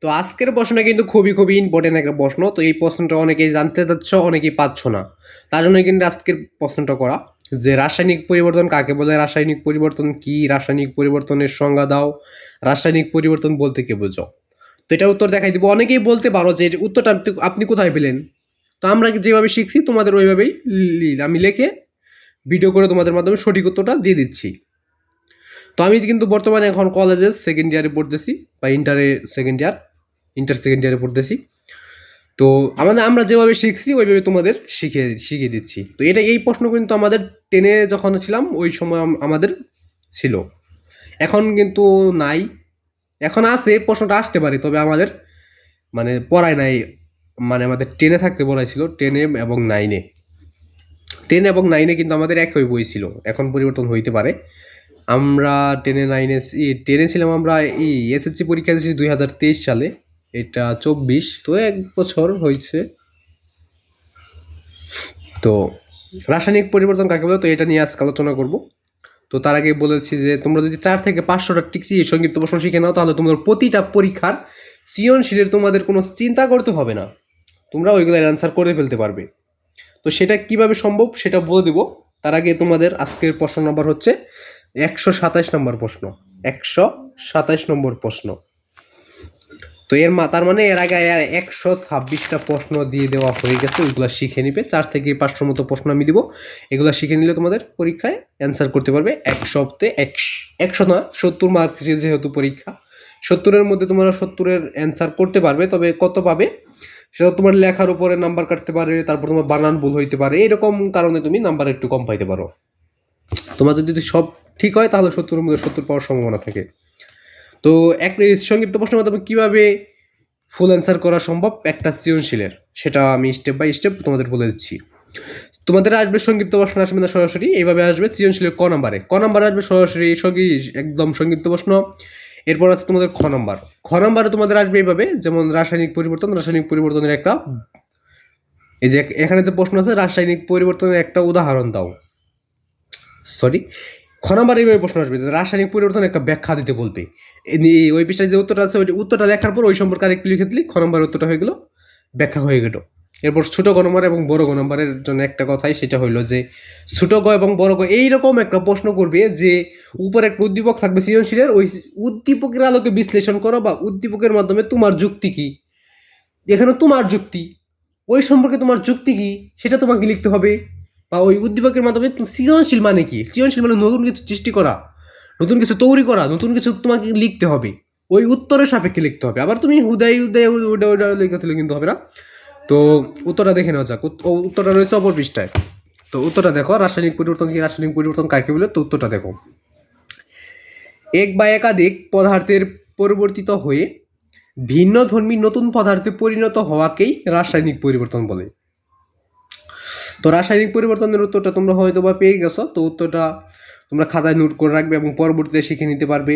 তো আজকের প্রশ্নটা কিন্তু খুবই খুবই ইম্পর্টেন্ট একটা প্রশ্ন। তো এই প্রশ্নটা অনেকেই জানতে চাচ্ছ, অনেকেই পাচ্ছ না। তার জন্য কিন্তু আজকের প্রশ্নটা করা। যে রাসায়নিক পরিবর্তন কাকে বলে? রাসায়নিক পরিবর্তন কি? রাসায়নিক পরিবর্তনের সংজ্ঞা দাও। রাসায়নিক পরিবর্তন বলতে কে বোঝো? তো এটার উত্তর দেখাই দিব। অনেকেই বলতে পারো যে উত্তরটা আপনি- কোথায় পেলেন? তো আমরা যেভাবে শিখছি, তোমাদের ওইভাবেই আমি লিখে ভিডিও করে তোমাদের মাধ্যমে সঠিক উত্তরটা দিয়ে দিচ্ছি। তো আমি কিন্তু বর্তমানে এখন কলেজে সেকেন্ড ইয়ারে পড়তেছি, বা ইন্টারে সেকেন্ড ইয়ার ইন্টার সেকেন্ড ইয়ারে পড়তেছি। তো আমাদের, আমরা যেভাবে শিখছি, ওইভাবে তোমাদের শিখিয়ে শিখিয়ে দিচ্ছি। তো এটা, এই প্রশ্ন কিন্তু আমাদের টেনে যখন ছিলাম, ওই সময় আমাদের ছিল। এখন কিন্তু নাই। এখন আছে, প্রশ্নটা আসতে পারে, তবে আমাদের মানে পড়ায় নাই মানে আমাদের টেনে থাকতে পড়াইছিল টেনে এবং নাইনে। টেন এবং নাইনে কিন্তু আমাদের একই বই ছিল, এখন পরিবর্তন হইতে পারে। আমরা টেনে, নাইনে টেনে ছিলাম আমরা, এই এসএসসি পরীক্ষা দিয়েছি দুই হাজার তেইশ সালে। এটা চব্বিশ, তো এক বছর হয়েছে। তো রাসায়নিক পরিবর্তন কাকে বলে, তো এটা নিয়ে আজকে আলোচনা করব। তো তার আগে বলেছি যে, তোমরা যদি চার থেকে পাঁচশোটা টিক্সি সংক্ষিপ্ত প্রশ্ন শিখে নাও, তাহলে তোমাদের প্রতিটা পরীক্ষার সৃজনশীলের তোমাদের কোনো চিন্তা করতে হবে না। তোমরা ওইগুলোর অ্যান্সার করে ফেলতে পারবে। তো সেটা কীভাবে সম্ভব, সেটা বলে দেবো। তার আগে তোমাদের আজকের প্রশ্ন নম্বর হচ্ছে একশো সাতাশ নম্বর প্রশ্ন। একশো সাতাশ নম্বর প্রশ্ন। তো এর মা, তার মানে এর আগে আর একশো ছাব্বিশটা প্রশ্ন দিয়ে দেওয়া হয়ে গেছে, ওইগুলো শিখে নিবে। চার থেকে পাঁচশোর মতো প্রশ্ন আমি দিব। এগুলো শিখে নিলে তোমাদের পরীক্ষায় অ্যান্সার করতে পারবে। এক সপ্তাহে একশো না, সত্তর মার্ক যেহেতু পরীক্ষা। সত্তরের মধ্যে তোমরা সত্তরের অ্যান্সার করতে পারবে, তবে কত পাবে? সেটা তোমার লেখার উপরে নাম্বার কাটতে পারে, তারপর তোমার বানান ভুল হইতে পারে। এরকম কারণে তুমি নাম্বার একটু কম পাইতে পারো। তোমার যদি সব ঠিক হয়, তাহলে সত্তরের মধ্যে সত্তর পাওয়ার সম্ভাবনা থাকে। তো এক সংক্ষিপ্ত প্রশ্নের মাধ্যমে কীভাবে ফুল অ্যান্সার করা সম্ভব? একটা সৃজনশীলের। সেটা আমি স্টেপ বাই স্টেপ তোমাদের বলে দিচ্ছি। তোমাদের আসবে সংক্ষিপ্ত প্রশ্ন আসবে না সরাসরি, এইভাবে আসবে সৃজনশীলের ক নাম্বারে। ক নাম্বারে আসবে সরাসরি সঙ্গী একদম সংক্ষিপ্ত প্রশ্ন। এরপর আছে তোমাদের খ নাম্বার। খ নাম্বারে তোমাদের আসবে এইভাবে, যেমন রাসায়নিক পরিবর্তন, রাসায়নিক পরিবর্তনের একটা এই যে এখানে যে প্রশ্ন আছে, রাসায়নিক পরিবর্তনের একটা উদাহরণ দাও। সরি খ এইভাবে প্রশ্ন আসবে রাসায়নিক পরিবর্তন একটা ব্যাখ্যা দিতে বলবে। ওই পৃষ্ঠায় যে উত্তরটা আছে, ওই উত্তরটা লেখার পর ওই সম্পর্কে আরেকটু লিখে দিলি, খ নাম্বার উত্তরটা হয়ে গেল, ব্যাখ্যা হয়ে গেল। এরপর ছোট গ এবং বড় গ জন্য একটা কথাই, সেটা হইল যে ছোট গ এবং বড় গ এইরকম একটা প্রশ্ন করবে যে উপরে একটা উদ্দীপক থাকবে সৃজনশীলের, ওই উদ্দীপকের আলোকে বিশ্লেষণ করো বা উদ্দীপকের মাধ্যমে তোমার যুক্তি কি? এখানে তোমার যুক্তি, ওই সম্পর্কে তোমার যুক্তি কি, সেটা তোমাকে লিখতে হবে। বা ওই উদ্দীপকের মাধ্যমে সৃজনশীল মানে কি? সৃজনশীল মানে নতুন কিছু সৃষ্টি করা, নতুন কিছু তৈরি করা, নতুন কিছু তোমাকে লিখতে হবে। ওই উত্তরের সাপেক্ষে লিখতে হবে। আবার তুমি হুদাই লিখে কিন্তু হবে না। তো উত্তরটা দেখে নেওয়া যাক। উত্তরটা রয়েছে অপর পৃষ্ঠায়। তো উত্তরটা দেখো, রাসায়নিক পরিবর্তন কি, রাসায়নিক পরিবর্তন কাকে বলে? তো উত্তরটা দেখো। এক বা একাধিক পদার্থের পরিবর্তিত হয়ে ভিন্ন ধর্মী নতুন পদার্থে পরিণত হওয়াকেই রাসায়নিক পরিবর্তন বলে। তো রাসায়নিক পরিবর্তনের উত্তরটা তোমরা হয়তো বা পেয়ে গেছো, তো উত্তরটা তোমরা খাতায় নোট করে রাখবে এবং পরবর্তীতে শিখে নিতে পারবে।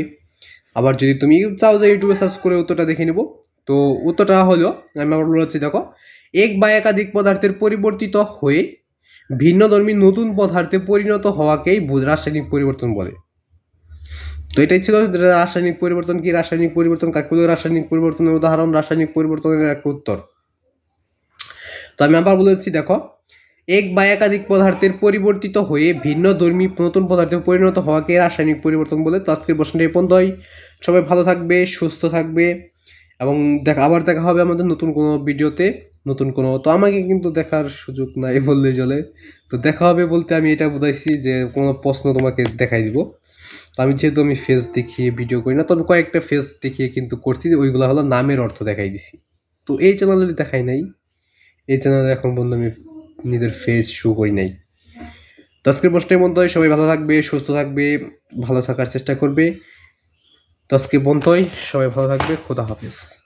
আবার যদি তুমি চাও যে ইউটিউবে সার্চ করে উত্তরটা দেখে নেব, তো উত্তরটা হলো, আমি আবার বলেছি দেখো, এক বা একাধিক পদার্থের পরিবর্তিত হয়ে ভিন্ন ধর্মী নতুন পদার্থে পরিণত হওয়াকেই রাসায়নিক পরিবর্তন বলে। তো এটাই ছিল রাসায়নিক পরিবর্তন কি, রাসায়নিক পরিবর্তন কাকে বলে? রাসায়নিক পরিবর্তনের উদাহরণ, রাসায়নিক পরিবর্তনের একটা উত্তর। তো আমি আবার বলেছি দেখো এক বা একাধিক পদার্থের পরিবর্তিত হয়ে ভিন্ন ধর্মী নতুন পদার্থে পরিণত হওয়াকে রাসায়নিক পরিবর্তন বলে তো আজকের প্রশ্নটা এই পর্যন্তই। সবাই ভালো থাকবে, সুস্থ থাকবে এবং দেখা, আবার দেখা হবে আমাদের নতুন কোনো ভিডিওতে, নতুন কোনো। তো আমাকে কিন্তু দেখার সুযোগ নাই বললেই চলে। তো দেখা হবে বলতে আমি এটা বুঝাইছি যে কোনো প্রশ্ন তোমাকে দেখাই দিব। তো আমি যেহেতু আমি ফেস দেখিয়ে ভিডিও করি না তবে কয়েকটা ফেস দেখিয়ে কিন্তু করছি যে ওইগুলো হলো নামের অর্থ দেখাই দিছি। তো এই চ্যানেলে দেখাই নাই। এই চ্যানেলে এখন পর্যন্ত আমি নিজের ফেস শো করি নাই। তো আজকের প্রশ্নের মধ্যে সবাই ভালো থাকবে, সুস্থ থাকবে, ভালো থাকার চেষ্টা করবে। তো আজকে বন্ধই সবাই ভালো থাকবে, খোদা হাফেজ।